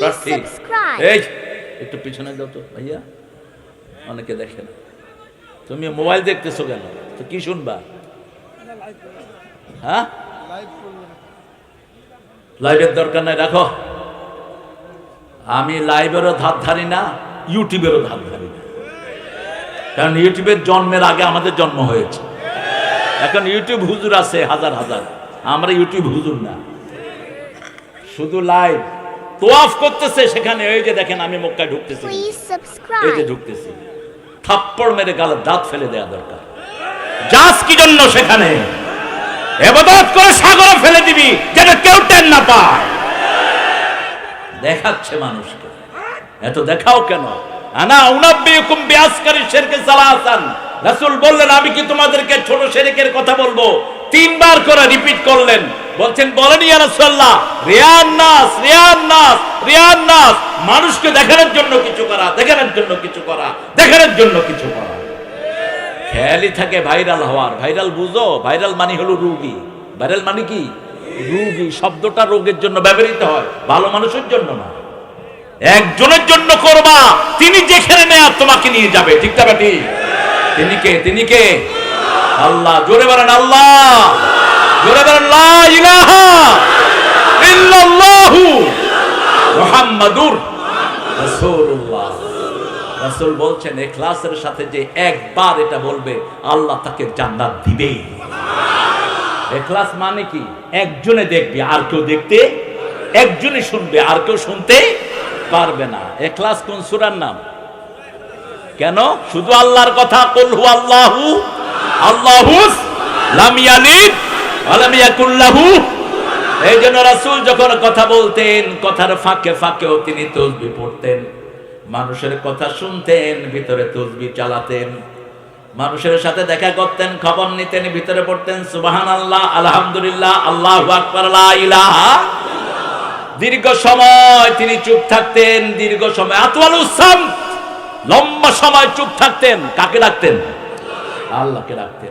প্রার্থী এই একটু পিছনে দাও তো ভাইয়া। অনেকে দেখে না। তুমি মোবাইল দেখতেছো কেন? তো কি শুনবা? হ্যাঁ? লাইভের দরকার নাই রাখো। আমি লাইভেরও ধার ধারি না ইউটিউবেরও ধার ধারি না। কারণ ইউটিউবের জন্মের আগে আমাদের জন্ম হয়েছে। এখন ইউটিউব হুজুর আছে হাজার হাজার। আমরা ইউটিউব হুজুর না। শুধু লাইভ তোয়াফ করতেছে সেখানে ওই যে দেখেন আমি মক্কায় ঢুকতেছি। এই যে ঢুকতেছি। থাপ্পড় মেরে গালের দাঁত ফেলে দেওয়া দরকার। যাস কি জন্য সেখানে? এবাদত করে সাগরে ফেলে দিবি যেন কেউ টেন না পায়। দেখাচ্ছে মানুষকে। এত দেখাও কেন? আনা উনাব্বিকুম বিআসকারি শিরকে সালাসান। রাসূল বললেন আমি কি তোমাদেরকে ছোট শিরকের কথা বলব? তিনবার করে রিপিট করলেন। বলছেন, বলেন মানুষকে দেখানোর জন্য কিছু করা, দেখানোর জন্য কিছু করা, দেখানোর জন্য কিছু করা। খেয়ালই থাকে ভাইরাল হওয়ার। ভাইরাল বুঝো, ভাইরাল মানে হলো রুগী। ভাইরাল মানে কি? রুগী। শব্দটা রোগের জন্য ব্যবহৃত হয়, ভালো মানুষের জন্য না। একজনের জন্য করবা, তিনি যেখানে নেয়া তোমাকে নিয়ে যাবে। ঠিক বেটি তিনি কে? তিনি কে? আল্লাহ। জোরে বলেন, আল্লাহ জোরে বলেন লা ইলাহা ইল্লাল্লাহু মুহাম্মাদুর রাসূলুল্লাহ। রাসূল বলছেন এখলাসের সাথে যে একবার এটা বলবে আল্লাহ তাকে জান্নাত দিবেই। এখলাস মানে কি? একজনে দেখবে আর কেউ দেখতে একজনে শুনবে আর কেউ শুনতে পারবে না। এখলাস কোন সূরার নাম? কেন? শুধু আল্লাহর কথা? কুল হু আল্লাহু আল্লাহু লাম ইয়ালিদ এই জন্য রাসুল যখন কথা বলতেন, কথার ফাঁকে ফাঁকেও তিনি তসবিহ পড়তেন। মানুষের কথা শুনতেন, ভিতরে তসবিহ চালাতেন। মানুষের সাথে দেখা করতেন, খবর নিতেন, ভিতরে পড়তেন সুবাহান আল্লাহ আলহামদুলিল্লাহ আল্লাহ ইলাহা। দীর্ঘ সময় তিনি চুপ থাকতেন, দীর্ঘ সময় আতওয়াল উসাম লম্বা সময় চুপ থাকতেন, কাকে রাখতেন? আল্লাহকে রাখতেন।